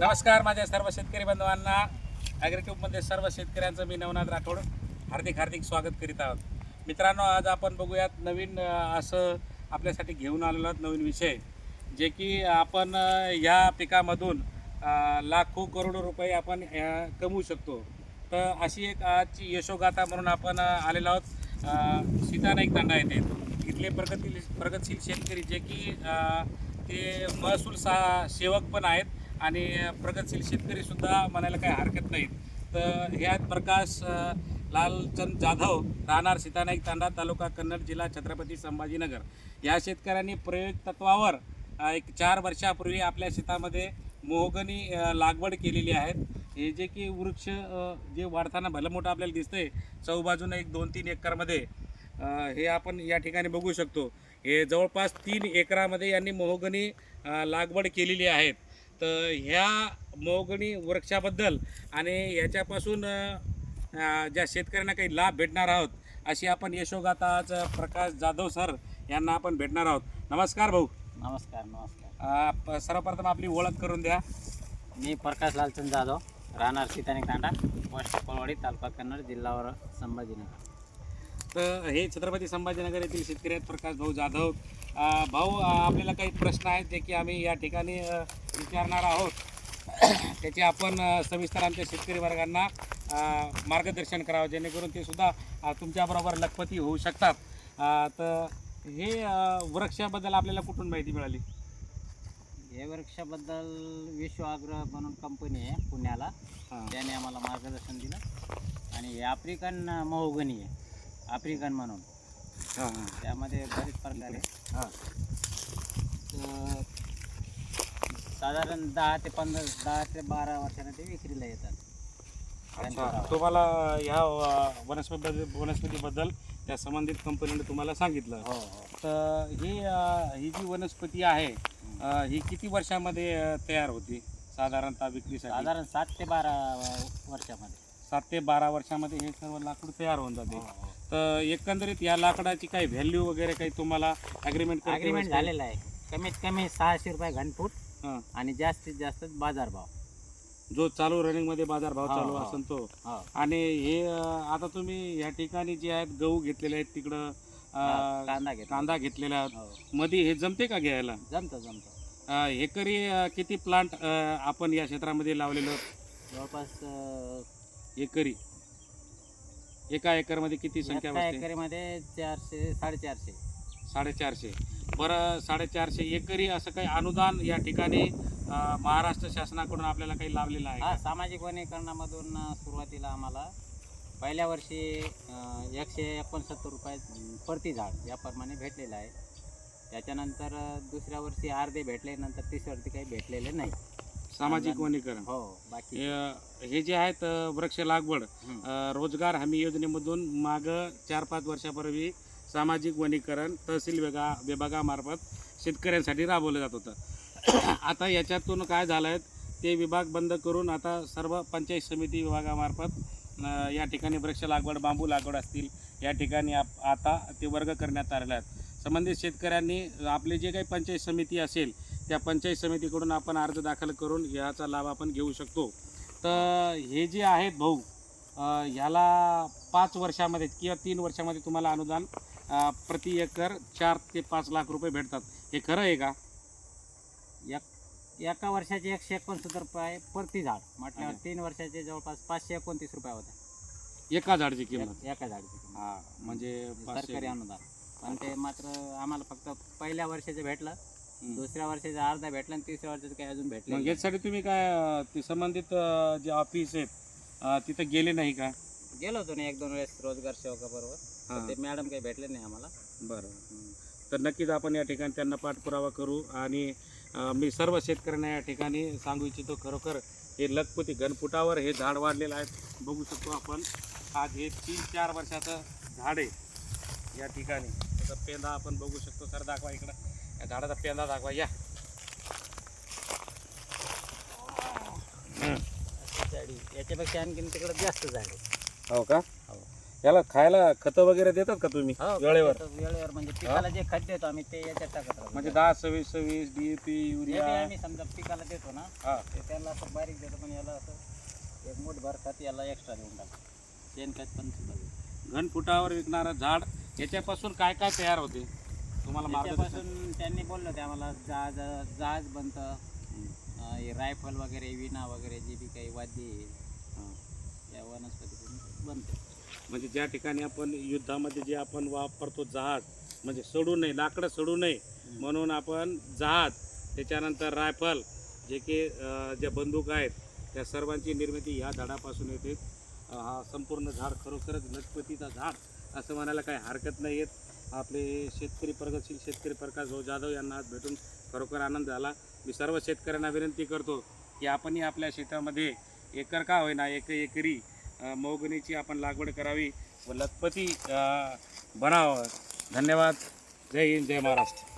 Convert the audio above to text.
नमस्कार माझ्या सर्व शेतकरी बांधवांना. ॲग्रिट्यूबमध्ये सर्व शेतकऱ्यांचं मी नवनाथ राठोड. हार्दिक हार्दिक स्वागत करीत आहोत. मित्रांनो आज आपण बघूयात नवीन असं आपल्यासाठी घेऊन आलेलो आहोत नवीन विषय जे की आपण ह्या या पिकामधून लाखो करोडो रुपये आपण कमवू शकतो. तर अशी एक आजची यशोगाथा म्हणून आपण आलेलो आहोत. सीता सीतानाईक तांडा येते. इथले प्रगतील प्रगतशील शेतकरी जे की ते महसूल सा सेवक पण आहेत. आणि प्रगतशील शेतकरीसुद्धा म्हणायला काही हरकत नाहीत. तर हे आहेत प्रकाश लालचंद जाधव राहणार सीतानाईक तांडा तालुका कन्नड जिल्हा छत्रपती संभाजीनगर. या शेतकऱ्यांनी प्रयोग तत्वावर एक चार वर्षापूर्वी आपल्या शेतामध्ये मोहगनी लागवड केलेली आहेत. हे जे की वृक्ष जे वाढताना भलं मोठं आपल्याला दिसतंय चौबाजूनं एक दोन तीन एकरमध्ये. हे आपण या ठिकाणी बघू शकतो. हे जवळपास तीन एकरामध्ये यांनी मोहगनी लागवड केलेली आहेत तर ह्या मोहगनी वृक्षाबद्दल आणि याच्यापासून अ, अ, ज्या शेतकऱ्यांना काही लाभ भेटणार आहोत अशी आपण यशोगाथा आज प्रकाश जाधव सर यांना आपण भेटणार आहोत. नमस्कार भाऊ. नमस्कार नमस्कार. सर्वप्रथम आपली ओळख करून द्या. मी प्रकाश लालचंद जाधव राहणार सीतानी तांडा पोस्ट कोळवाडी तालुका कन्नड जिल्हा संभाजीनगर. तर हे छत्रपती संभाजीनगर येथील शेतकरी आहेत प्रकाश भाऊ जाधव. भाऊ आपल्याला काही प्रश्न आहेत जे की आम्ही या ठिकाणी विचारणार आहोत. त्याचे आपण सविस्तर आमच्या शेतकरी वर्गांना मार्गदर्शन करावं जेणेकरून ते सुद्धा तुमच्याबरोबर लखपती होऊ शकतात. तर हे वृक्षाबद्दल आपल्याला कुठून माहिती मिळाली? हे वृक्षाबद्दल विश्वाग्रह म्हणून कंपनी आहे पुण्याला. त्याने आम्हाला मार्गदर्शन दिलं. आणि हे आफ्रिकन महोगनी आहे. आफ्रिकन म्हणून. हां. त्यामध्ये बरेच प्रकार आहे हां. तर साधारण दहा ते पंधरा दहा ते बारा वर्षाने ते विक्रीला येतात. अच्छा. तुम्हाला ह्या वनस्पती वनस्पतीबद्दल त्या संबंधित कंपनीने तुम्हाला सांगितलं. हो हो. तर ही अ, ही जी वनस्पती आहे अ, ही किती वर्षामध्ये अ, तयार होती साधारणतः विक्रीसाठी? साधारण सात ते बारा वर्षामध्ये. सात ते बारा वर्षामध्ये हे सर्व लाकूड तयार होऊन जाते. हो, हो. तर एकंदरीत या लाकडाची काही व्हॅल्यू वगैरे काही तुम्हाला अग्रीमेंट अग्रीमेंट झालेलं आहे. कमीत कमी सहाशे रुपये घनफूट हां. आणि जास्तीत जास्त बाजारभाव जो चालू रनिंगमध्ये बाजार भाव हो, चालू हो. असेल तो. हो. आणि हे अ, आता तुम्ही या ठिकाणी जे आहेत गहू घेतलेले आहेत तिकडं अ, कांदा घेतला. कांदा घेतलेला हो. मध्ये हे जमते का घ्यायला? जमतं जमतं. अ, एकरी अ, किती प्लांट आपण या क्षेत्रामध्ये लावलेलं? जवळपास अं, एकरी. एका एकरमध्ये किती संख्या एका बसते? एकरीमध्ये चारशे साडेचारशे. साडेचारशे. बरं साडेचारशे एकरी असं काही अनुदान या ठिकाणी अ, महाराष्ट्र शासनाकडून आपल्याला काही लाभलेलं आहे हा का? सामाजिक वनीकरणामधून अं, सुरुवातीला आम्हाला पहिल्या वर्षी अं, एकशे एकोणसत्तर रुपये प्रति झाड याप्रमाणे भेटलेलं आहे. त्याच्यानंतर अं, दुसऱ्या वर्षी अर्धे भेटले नंतर तिसऱ्या वर्षी काही भेटलेले नाही. सामाजिक वनीकरण. हो बाकी हे हे जे आहेत अ, वृक्ष लागवड हं. अ, रोजगार हमी योजनेमधून माग चार पाच वर्षापूर्वी सामाजिक वनीकरण तहसील विभागा विभागामार्फत शेतकऱ्यांसाठी राबवलं जात होतं. आता याच्यातून काय झालं आहे ते विभाग बंद करून आता सर्व पंचायत समिती विभागामार्फत अ, या ठिकाणी वृक्ष लागवड बांबू लागवड असतील या ठिकाणी आप आता ते वर्ग करण्यात आलेले आहेत. संबंधित शेतकऱ्यांनी आपली जे काही पंचायत समिती असेल त्या पंचायत समितीकडून आपण अर्ज दाखल करून याचा लाभ आपण घेऊ शकतो तर हे जे आहेत भाऊ ह्याला पाच वर्षामध्ये किंवा तीन वर्षामध्ये तुम्हाला अनुदान प्रति एकर चार ते पाच लाख रुपये भेटतात हे खरं आहे का एक एका वर्षाचे एकशे एकोणसत्तर रुपये प्रति झाड म्हटल्यावर. तीन वर्षाचे जवळपास पाचशे एकोणतीस रुपये होते एका झाडाची किंमत एक- झाडची किंमत. हा म्हणजे सरकारी पाचशे अनुदान पण ते मात्र आम्हाला फक्त पहिल्या वर्षाचं भेटलं. दुसऱ्या वर्षाचा अर्धा भेटलं आणि तिसऱ्या वर्षाचं काही अजून भेटलं मग याच्यासाठी तुम्ही काय अ, ते संबंधित अ, जे ऑफिस आहेत अ, तिथं गेले नाही का? गेलो होतो ना एक दोन वेळेस रोजगार सेवकाबरोबर हां. पण ते मॅडम काही भेटले नाही आम्हाला. बरं. तर नक्कीच आपण या ठिकाणी त्यांना पाठपुरावा करू आणि अ, मी सर्व शेतकऱ्यांना या ठिकाणी सांगू इच्छितो खरोखर हे लखपती घनफुटावर हे झाड वाढलेलं आहे. बघू शकतो आपण आज हे तीन चार वर्षाचं झाड आहे या ठिकाणी. त्याचा पेंदा आपण बघू शकतो सर दाखवा इकडं. झाडाचा पेंदा दाखवा या याच्यापेक्षा आणखीन तिकडे जास्त झाड आहे हो का हो याला खायला खतं वगैरे देतात का तुम्ही हो, वेळेवर वेळेवर म्हणजे पिकाला जे खत देतो आम्ही ते याच्यात टाकत राहतो म्हणजे दहा सव्वीस सव्वीस डीएपी जे युरिया बी आम्ही समजा पिकाला देतो ना हा ते त्याला असं बारीक देतो पण याला असं एक खत याला एक्स्ट्रा देऊन टाकतो शेणखत पण सुद्धा देतो. घन फुटावर विकणारं झाड याच्यापासून काय काय तयार होते तुम्हाला मार्गदर्शन त्याच्यापासून त्यांनी बोललं होते आम्हाला जहाज जहाज बनतं. अं, हे रायफल वगैरे विणा वगैरे जे बी काही वाद्य आहे हा. या वनस्पतीतून बनते. म्हणजे ज्या ठिकाणी आपण युद्धामध्ये जे आपण वापरतो जहाज म्हणजे सोडू नये लाकडं सोडू नये म्हणून आपण जहाज त्याच्यानंतर रायफल जे की अं, ज्या बंदूक आहेत त्या सर्वांची निर्मिती ह्या झाडापासून येते. अं, हा संपूर्ण झाड खरोखरच लटपतीचा झाड असं म्हणायला काही हरकत नाही येत आपले शेतकरी प्रगतशील शेतकरी प्रकाश भाऊ जाधव यांना आज भेटून खरोखर आनंद झाला. मी सर्व शेतकऱ्यांना विनंती करतो की आपणही आपल्या शेतामध्ये एकर का होईना एक एकरी मोगणीची आपण लागवड करावी व लखपती अं, बनावं. धन्यवाद. जय हिंद जय महाराष्ट्र.